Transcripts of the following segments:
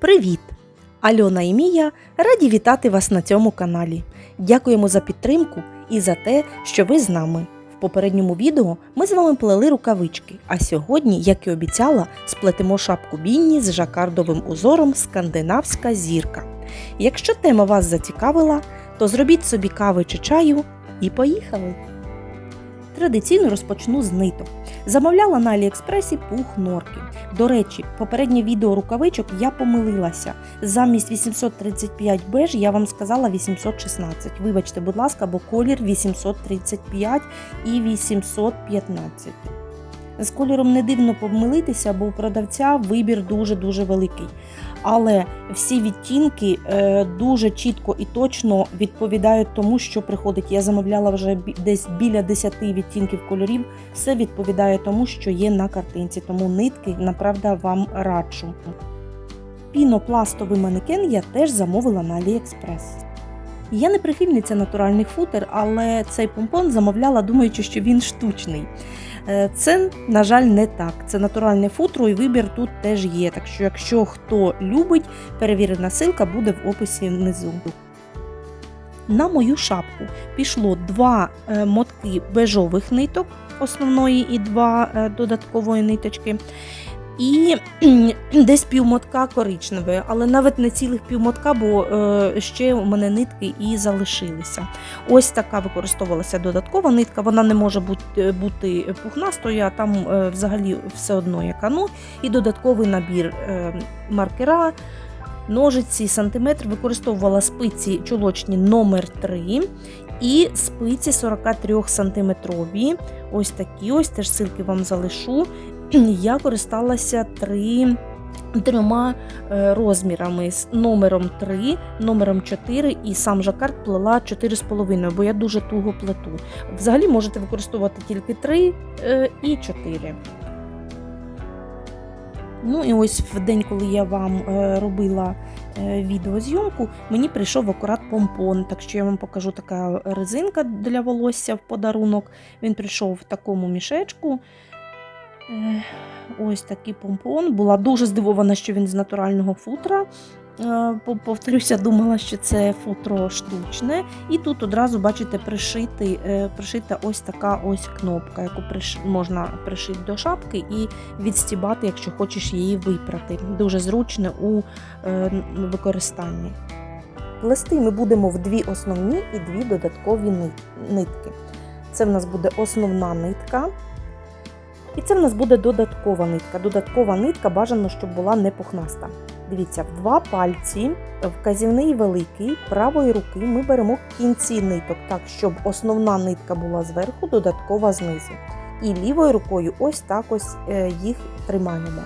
Привіт! Альона і Мія раді вітати вас на цьому каналі. Дякуємо за підтримку і за те, що ви з нами. В попередньому відео ми з вами плели рукавички, а сьогодні, як і обіцяла, сплетемо шапку Бінні з жакардовим узором Скандинавська зірка. Якщо тема вас зацікавила, то зробіть собі кави чи чаю і поїхали! Традиційно розпочну з ниток. Замовляла на Аліекспресі пух норки. До речі, попереднє відео рукавичок я помилилася. Замість 835 беж я вам сказала 816. Вибачте, будь ласка, бо колір 835 і 815. З кольором не дивно помилитися, бо у продавця вибір дуже-дуже великий. Але всі відтінки е, дуже чітко і точно відповідають тому, що приходить. Я замовляла вже десь біля 10 відтінків кольорів. Все відповідає тому, що є на картинці. Тому нитки, направда, вам раджу. Пінопластовий манекен я теж замовила на AliExpress. Я не прихильниця натуральних футер, але цей помпон замовляла, думаючи, що він штучний. Е, Це, на жаль, не так. Це натуральне футро, і вибір тут теж є. Так що, якщо хто любить, перевірена ссылка буде в описі внизу. На мою шапку пішло два е, мотки бежових ниток основної і два е, додаткової ниточки. І десь півмотка коричневої, але навіть не цілих півмотка, бо е, ще у мене нитки і залишилися. Ось така використовувалася додаткова нитка. Вона не може бути, бути пухнастою, а там е, взагалі все одно яка. Ну і додатковий набір е, маркера, ножиці, сантиметр. Використовувала спиці чулочні номер 3 і спиці 43 сантиметрові. Ось такі ось теж ссылки вам залишу. Я користалася три. Трьома е, розмірами з номером 3, номером 4 і сам жакард плела 4,5, бо я дуже туго плету. Взагалі можете використовувати тільки 3 е, і 4. Ну і ось в день, коли я вам е, робила відеозйомку, мені прийшов акурат помпон. Так що я вам покажу така резинка для волосся в подарунок. Він прийшов в такому мішечку. Ось такий помпон. Була дуже здивована, що він з натурального футра. Е, Повторюся, думала, що це футро штучне. І тут одразу, бачите, пришити, е, пришита ось така ось кнопка, яку можна пришити до шапки і відстібати, якщо хочеш її випрати. Дуже зручне у е, використанні. Плести ми будемо в дві основні і дві додаткові нитки. Це в нас буде основна нитка. І це в нас буде додаткова нитка. Додаткова нитка бажано, щоб була не пухнаста. Дивіться, в два пальці, вказівний великий, правої руки ми беремо кінці ниток, так, щоб основна нитка була зверху, додаткова знизу. І лівою рукою ось так ось е, їх тримаємо.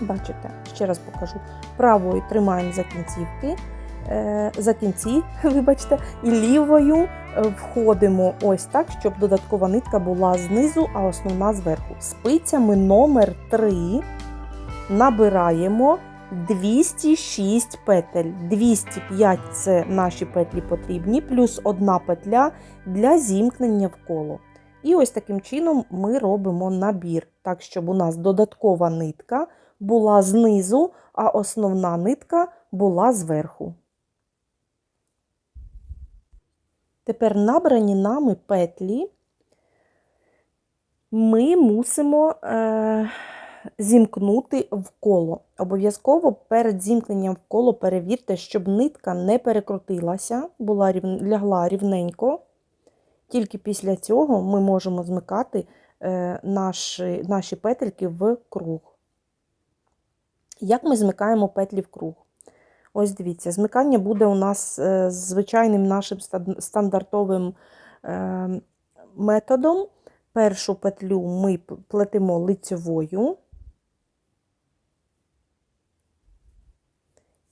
Бачите, ще раз покажу. Правою тримаємо за кінцівки, е, за кінці, вибачте, і лівою входимо ось так, щоб додаткова нитка була знизу, а основна зверху. Спицями номер 3 набираємо 206 петель. 205 це наші петлі потрібні, плюс одна петля для зімкнення в коло. І ось таким чином ми робимо набір, так, щоб у нас додаткова нитка була знизу, а основна нитка була зверху. Тепер набрані нами петлі ми мусимо е, зімкнути в коло. Обов'язково перед зімкненням в коло перевірте, щоб нитка не перекрутилася, була лягла рівненько. Тільки після цього ми можемо змикати е, наші, наші петельки в круг. Як ми змикаємо петлі в круг? Ось дивіться, змикання буде у нас е, звичайним нашим стандартовим е, методом. Першу петлю ми плетемо лицьовою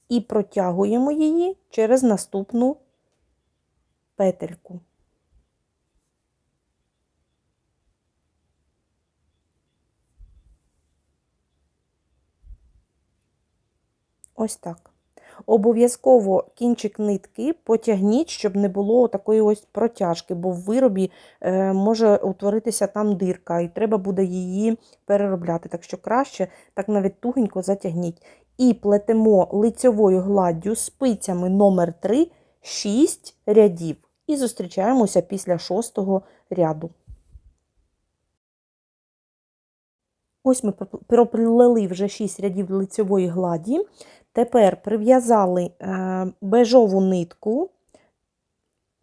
і протягуємо її через наступну петельку. Ось так. Обов'язково кінчик нитки потягніть, щоб не було такої ось протяжки, бо в виробі е, може утворитися там дирка, і треба буде її переробляти. Так що краще так навіть тугенько затягніть. І плетемо лицьовою гладдю спицями номер 3 6 рядів. І зустрічаємося після шостого ряду. Ось ми проплели вже 6 рядів лицьової гладі. Тепер прив'язали е, бежову нитку.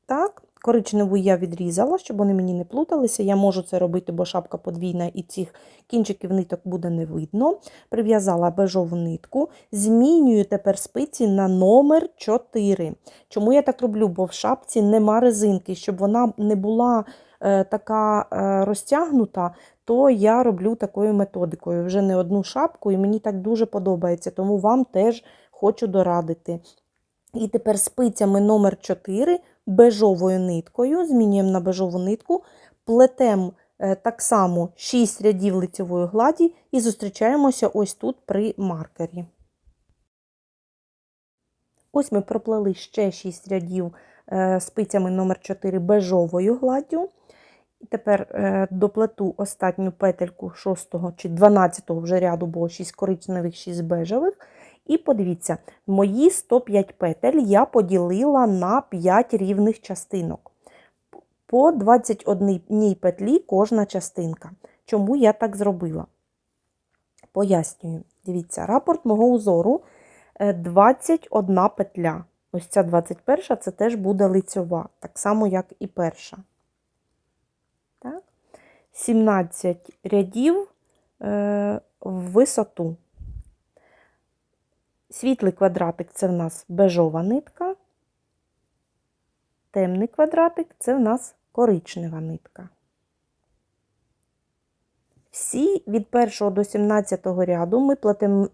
Так, коричневу я відрізала, щоб вони мені не плуталися. Я можу це робити, бо шапка подвійна і цих кінчиків ниток буде не видно. Прив'язала бежову нитку, змінюю тепер спиці на номер 4. Чому я так роблю? Бо в шапці нема резинки, щоб вона не була е, така е, розтягнута, то я роблю такою методикою. Вже не одну шапку, і мені так дуже подобається, тому вам теж хочу дорадити. І тепер спицями номер 4 бежовою ниткою, змінюємо на бежову нитку, плетемо так само 6 рядів лицевої гладі і зустрічаємося ось тут при маркері. Ось ми проплели ще 6 рядів е, спицями номер 4 бежовою гладдю. І тепер е, доплету останню петельку 6 чи 12 вже ряду, було 6 коричневих, 6 бежевих. І подивіться, мої 105 петель я поділила на 5 рівних частинок. По 21 петлі кожна частинка. Чому я так зробила? Пояснюю. Дивіться, рапорт мого узору 21 е, петля. Ось ця 21 це теж буде лицьова, так само, як і перша. Так? 17 рядів е, в висоту. Світлий квадратик це в нас бежова нитка, темний квадратик це в нас коричнева нитка. Всі від 1 до 17 ряду ми плетемо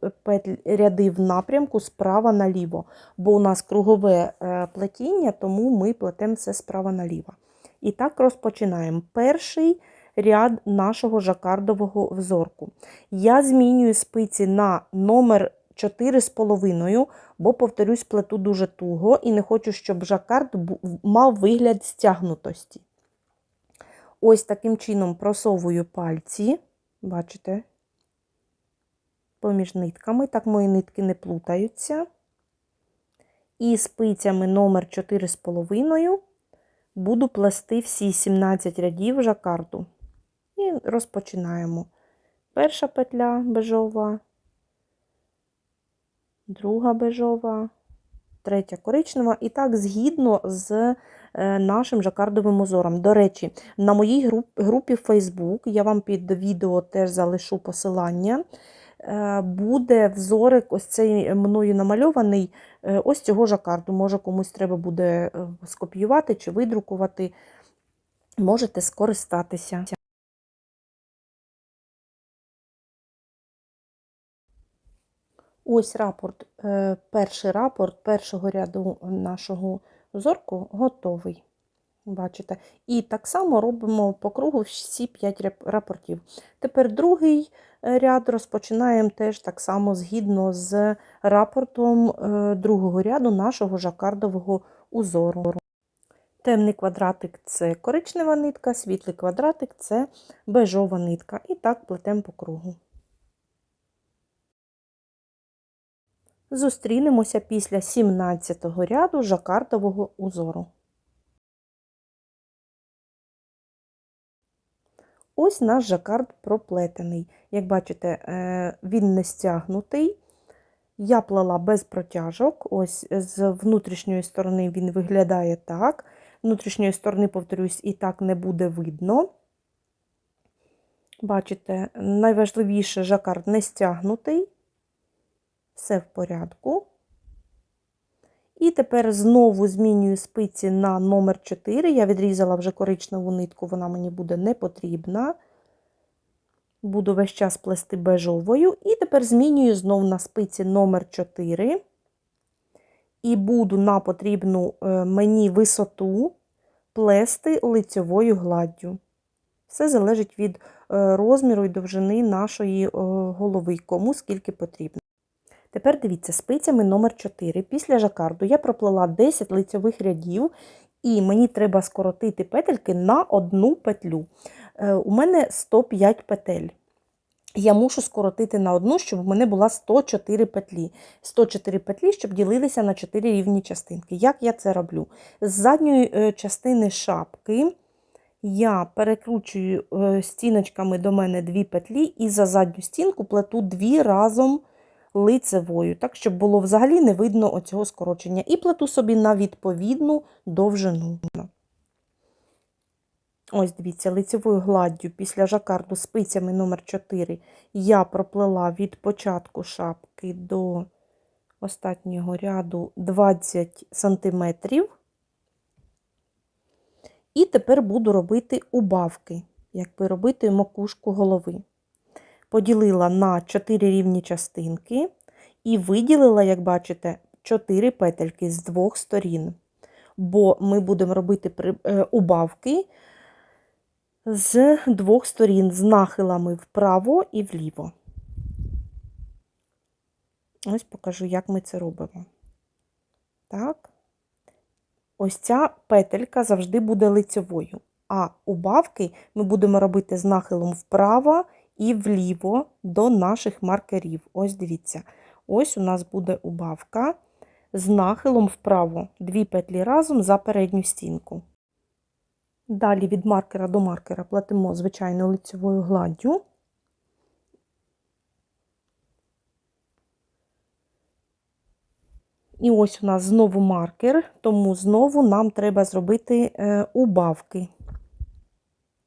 ряди в напрямку справа наліво, бо у нас кругове е, плетіння, тому ми плетемо все справа наліво. І так розпочинаємо. Перший ряд нашого жакардового взорку. Я змінюю спиці на номер 4,5, бо, повторюсь, плету дуже туго і не хочу, щоб жакард мав вигляд стягнутості. Ось таким чином просовую пальці, бачите, поміж нитками, так мої нитки не плутаються. І спицями номер 4,5 буду плести всі 17 рядів жакарду. І розпочинаємо. Перша петля бежова, друга бежова, третя коричнева. І так, згідно з е, нашим жакардовим узором. До речі, на моїй групі Facebook, я вам під відео теж залишу посилання. Е, буде взорик, ось цей мною намальований, е, ось цього жакарду. Може, комусь треба буде скопіювати чи видрукувати. Можете скористатися. Ось рапорт, е, перший рапорт першого ряду нашого зорку готовий. Бачите? І так само робимо по кругу всі 5 рапортів. Тепер другий е, ряд розпочинаємо теж так само згідно з рапортом е, другого ряду нашого жакардового узору. Темний квадратик це коричнева нитка, світлий квадратик це бежова нитка. І так плетемо по кругу. Зустрінемося після 17-го ряду жакартового узору. Ось наш жакард проплетений. Як бачите, е, він не стягнутий. Я плела без протяжок. Ось з внутрішньої сторони він виглядає так. Внутрішньої сторони, повторюсь, і так не буде видно. Бачите, найважливіше жакард не стягнутий все в порядку. І тепер знову змінюю спиці на номер 4. Я відрізала вже коричневу нитку, вона мені буде не потрібна. Буду весь час плести бежовою. І тепер змінюю знову на спиці номер 4. І буду на потрібну е, мені висоту плести лицьовою гладдю. Все залежить від е, розміру і довжини нашої е, голови, кому скільки потрібно. Тепер дивіться, спицями номер 4 після жакарду я проплела 10 лицьових рядів, і мені треба скоротити петельки на одну петлю. Е, У мене 105 петель. Я мушу скоротити на одну, щоб в мене була 104 петлі. 104 петлі, щоб ділилися на 4 рівні частинки. Як я це роблю? З задньої е, частини шапки я перекручую е, стіночками до мене дві петлі і за задню стінку плету дві разом лицевою, так, щоб було взагалі не видно оцього скорочення. І плету собі на відповідну довжину. Ось дивіться, лицевою гладдю після жакарду спицями номер 4 я проплела від початку шапки до останнього ряду 20 сантиметрів. І тепер буду робити убавки, якби робити макушку голови. Поділила на 4 рівні частинки і виділила, як бачите, 4 петельки з двох сторін. Бо ми будемо робити е, убавки з двох сторін, з нахилами вправо і вліво. Ось покажу, як ми це робимо. Так. Ось ця петелька завжди буде лицьовою, а убавки ми будемо робити з нахилом вправо і вліво до наших маркерів. Ось дивіться. Ось у нас буде убавка з нахилом вправо. Дві петлі разом за передню стінку. Далі від маркера до маркера платимо звичайно лицьовою гладдю. І ось у нас знову маркер, тому знову нам треба зробити е, убавки.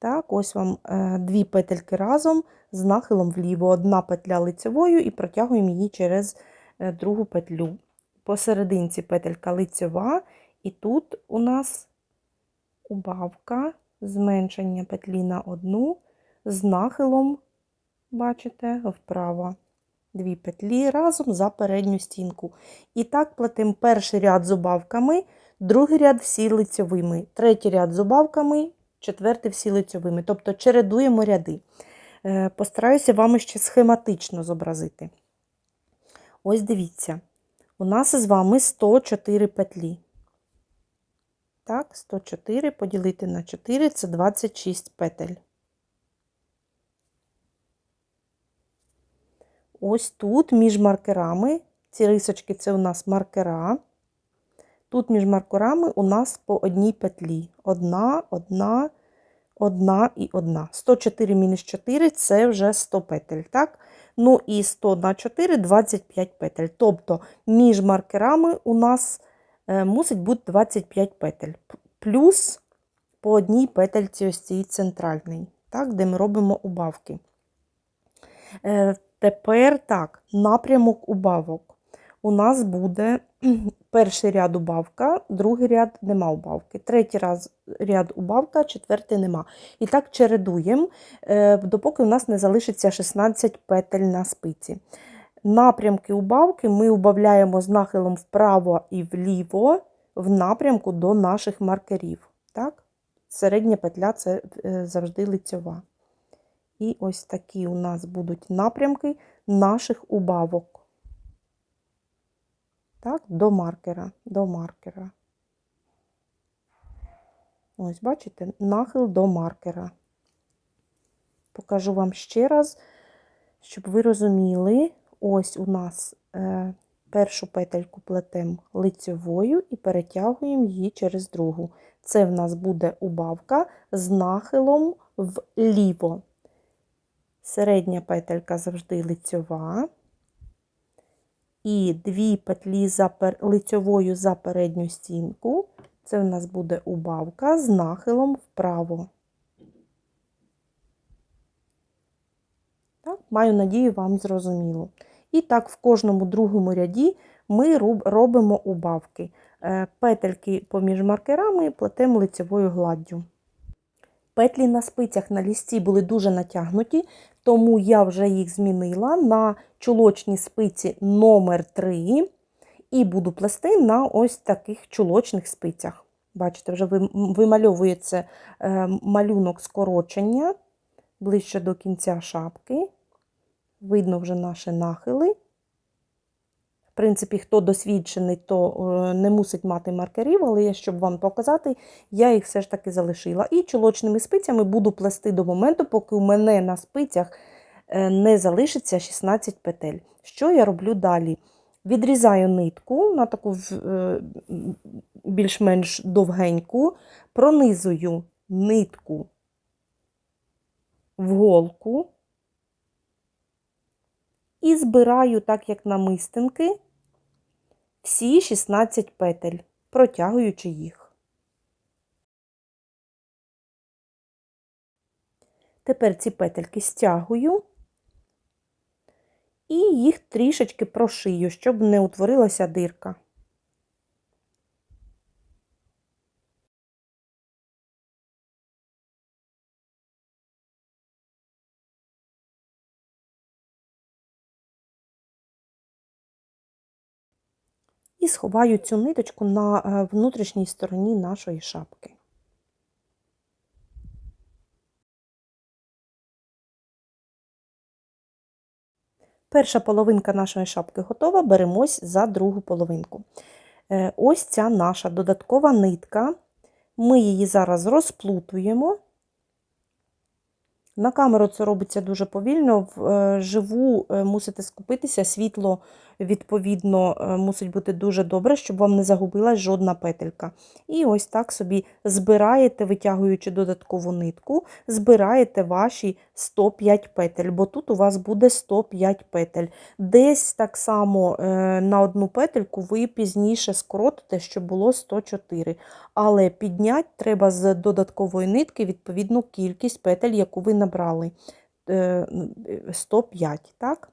Так, ось вам е, дві петельки разом з нахилом вліво. Одна петля лицевою і протягуємо її через е, другу петлю. Посерединці петелька лицева, і тут у нас убавка, зменшення петлі на одну з нахилом, бачите, вправо. Дві петлі разом за передню стінку. І так плетемо перший ряд з убавками, другий ряд всі лицьовими, третій ряд з убавками, четвертий всі лицьовими. Тобто чередуємо ряди. Е, Постараюся вам ще схематично зобразити. Ось дивіться, у нас з вами 104 петлі. Так, 104 поділити на 4 це 26 петель. Ось тут між маркерами, ці рисочки це у нас маркера. Тут між маркерами у нас по одній петлі. Одна, одна, одна і одна. 104 мінус 4 це вже 100 петель. так? Ну і 100 на 4 25 петель. Тобто між маркерами у нас е, мусить бути 25 петель. Плюс по одній петельці ось цій центральній, так, де ми робимо убавки. Е, Тепер так, напрямок убавок. У нас буде перший ряд убавка, другий ряд нема убавки, третій раз ряд убавка, четвертий нема. І так чередуємо, е, допоки у нас не залишиться 16 петель на спиці. Напрямки убавки ми убавляємо з нахилом вправо і вліво в напрямку до наших маркерів. Так? Середня петля це е, завжди лицьова. І ось такі у нас будуть напрямки наших убавок. Так, до маркера, до маркера. Ось, бачите, нахил до маркера. Покажу вам ще раз, щоб ви розуміли, ось у нас е, першу петельку плетемо лицьовою і перетягуємо її через другу. Це в нас буде убавка з нахилом вліво. Середня петелька завжди лицьова. І дві петлі за лицьовою за передню стінку. Це в нас буде убавка з нахилом вправо. Так, Маю надію, вам зрозуміло. І так, в кожному другому ряді ми робимо убавки. Е, Петельки поміж маркерами плетемо лицевою гладдю. Петлі на спицях на лісті були дуже натягнуті, тому я вже їх змінила на чулочні спиці номер 3 і буду плести на ось таких чулочних спицях. Бачите, вже вимальовується е, малюнок скорочення ближче до кінця шапки. Видно вже наші нахили. Принципі, хто досвідчений, то е, не мусить мати маркерів, але я, щоб вам показати, я їх все ж таки залишила. І чолочними спицями буду плести до моменту, поки у мене на спицях е, не залишиться 16 петель. Що я роблю далі? Відрізаю нитку на таку е, більш-менш довгеньку, пронизую нитку в голку і збираю, так як намистинки, всі 16 петель, протягуючи їх. Тепер ці петельки стягую і їх трішечки прошию, щоб не утворилася дирка. І сховаю цю ниточку на е, внутрішній стороні нашої шапки. Перша половинка нашої шапки готова, беремось за другу половинку. Е, ось ця наша додаткова нитка. Ми її зараз розплутуємо. На камеру це робиться дуже повільно, вживу е, мусите скупитися, світло відповідно, е, мусить бути дуже добре, щоб вам не загубилась жодна петелька. І ось так собі збираєте, витягуючи додаткову нитку, збираєте ваші 105 петель, бо тут у вас буде 105 петель. Десь так само е, на одну петельку ви пізніше скоротите, щоб було 104. Але підняти треба з додаткової нитки відповідну кількість петель, яку ви набрали 105. Е, так?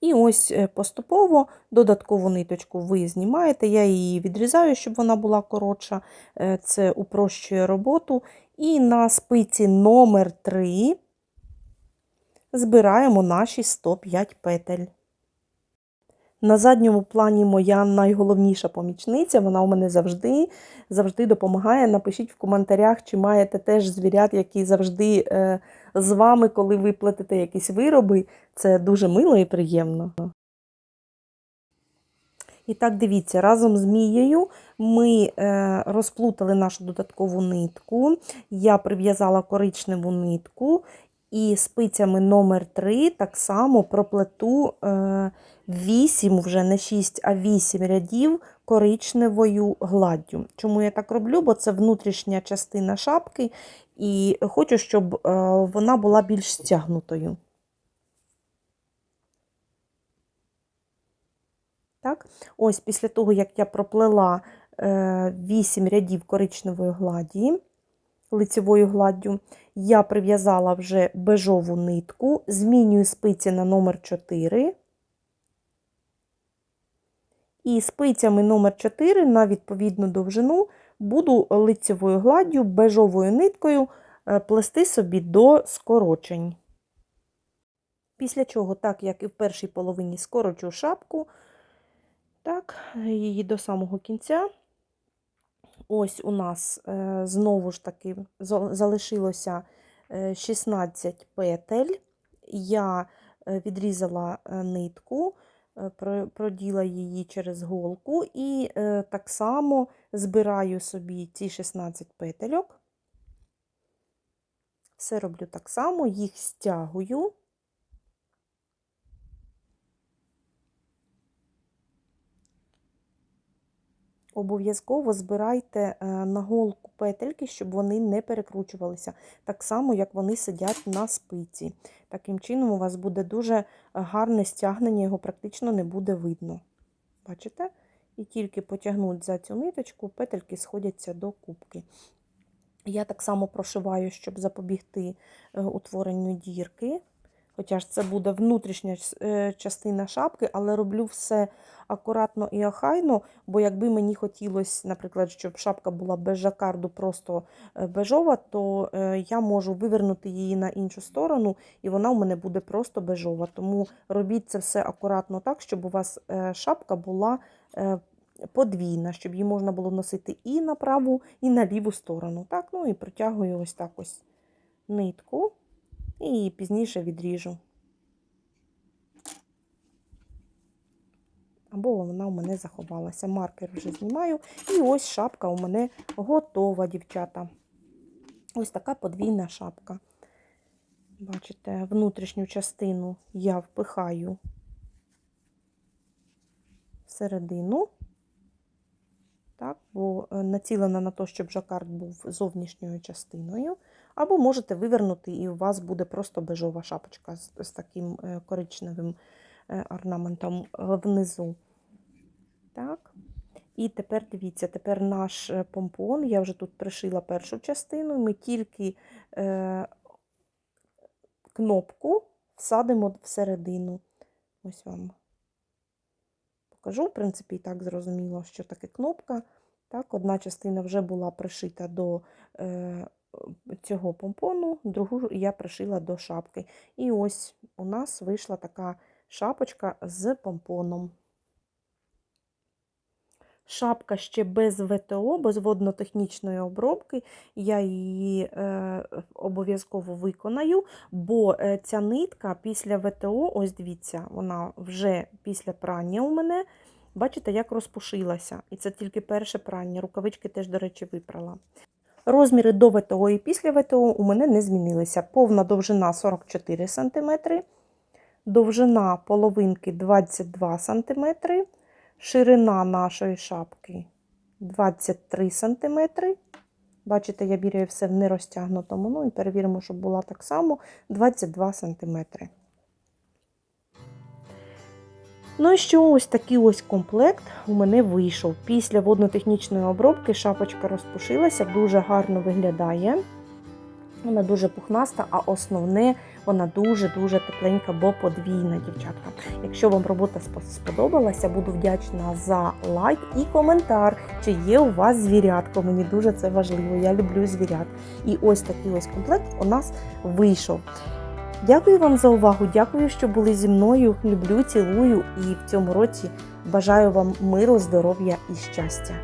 І ось е, поступово додаткову ниточку ви знімаєте, я її відрізаю, щоб вона була коротша, е, це упрощує роботу. І на спиці номер 3 збираємо наші 105 петель. На задньому плані моя найголовніша помічниця, вона у мене завжди завжди допомагає. Напишіть в коментарях, чи маєте теж звірят, які завжди е, з вами, коли ви платите якісь вироби. Це дуже мило і приємно. І так, дивіться, разом з мією ми е, розплутали нашу додаткову нитку. Я прив'язала коричневу нитку і спицями номер 3 так само проплету 8, е, вже не 6, а 8 рядів коричневою гладдю. Чому я так роблю? Бо це внутрішня частина шапки, і хочу, щоб е, вона була більш стягнутою. Так? Ось після того, як я проплела 8 е, рядів коричневої гладі, лицевою гладдю, я прив'язала вже бежову нитку, змінюю спиці на номер 4 і спицями номер 4 на відповідну довжину буду лицевою гладдю, бежовою ниткою е, плести собі до скорочень. Після чого, так як і в першій половині скорочу шапку, так, її до самого кінця. Ось у нас е, знову ж таки залишилося 16 е, петель. Я відрізала нитку, проділа її через голку і так само збираю собі ці 16 петельок. Все роблю так само, їх стягую. Обов'язково збирайте е, на голку петельки, щоб вони не перекручувалися, так само, як вони сидять на спиці. Таким чином, у вас буде дуже гарне стягнення, його практично не буде видно. Бачите? І тільки потягнуть за цю ниточку, петельки сходяться до кубки. Я так само прошиваю, щоб запобігти е, утворенню дірки. Хоча ж це буде внутрішня е, частина шапки, але роблю все акуратно і охайно, бо якби мені хотілося, наприклад, щоб шапка була без жакарду, просто е, бежова, то я можу вивернути її на іншу сторону, і вона у мене буде просто бежова. Тому робіть це все акуратно так, щоб у вас шапка була подвійна, щоб її можна було носити і на праву, і на ліву сторону. Так? Ну і протягую ось так ось нитку і пізніше відріжу. або вона у мене заховалася. Маркер вже знімаю. І ось шапка у мене готова, дівчата. Ось така подвійна шапка. Бачите, внутрішню частину я впихаю всередину. Так, бо е, націлена на те, щоб жакард був зовнішньою частиною. Або можете вивернути, і у вас буде просто бежова шапочка з, з таким е, коричневим е, орнаментом е, внизу. Так. І тепер дивіться, тепер наш помпон, я вже тут пришила першу частину, ми тільки е, кнопку всадимо всередину. Ось вам покажу. В принципі, і так зрозуміло, що таке кнопка. Так, одна частина вже була пришита до е, цього помпону, другу я пришила до шапки. І ось у нас вийшла така шапочка з помпоном. Шапка ще без ВТО, без воднотехнічної обробки. Я її е, обов'язково виконаю, бо е, ця нитка після ВТО, ось дивіться, вона вже після прання у мене, бачите, як розпушилася. І це тільки перше прання. Рукавички теж, до речі, випрала. Розміри до ВТО і після ВТО у мене не змінилися. Повна довжина 44 см, довжина половинки 22 см, ширина нашої шапки 23 см. Бачите, я біряю все в нерозтягнутому. Ну і перевіримо, щоб була так само 22 см. Ну і що ось такий ось комплект у мене вийшов. Після воднотехнічної обробки шапочка розпушилася, дуже гарно виглядає. Вона дуже пухнаста, а основне, вона дуже-дуже тепленька, бо подвійна, дівчатка. Якщо вам робота сподобалася, буду вдячна за лайк і коментар, чи є у вас звірятко. Мені дуже це важливо. Я люблю звірят. І ось такий ось комплект у нас вийшов. Дякую вам за увагу, дякую, що були зі мною. Люблю, цілую і в цьому році бажаю вам миру, здоров'я і щастя.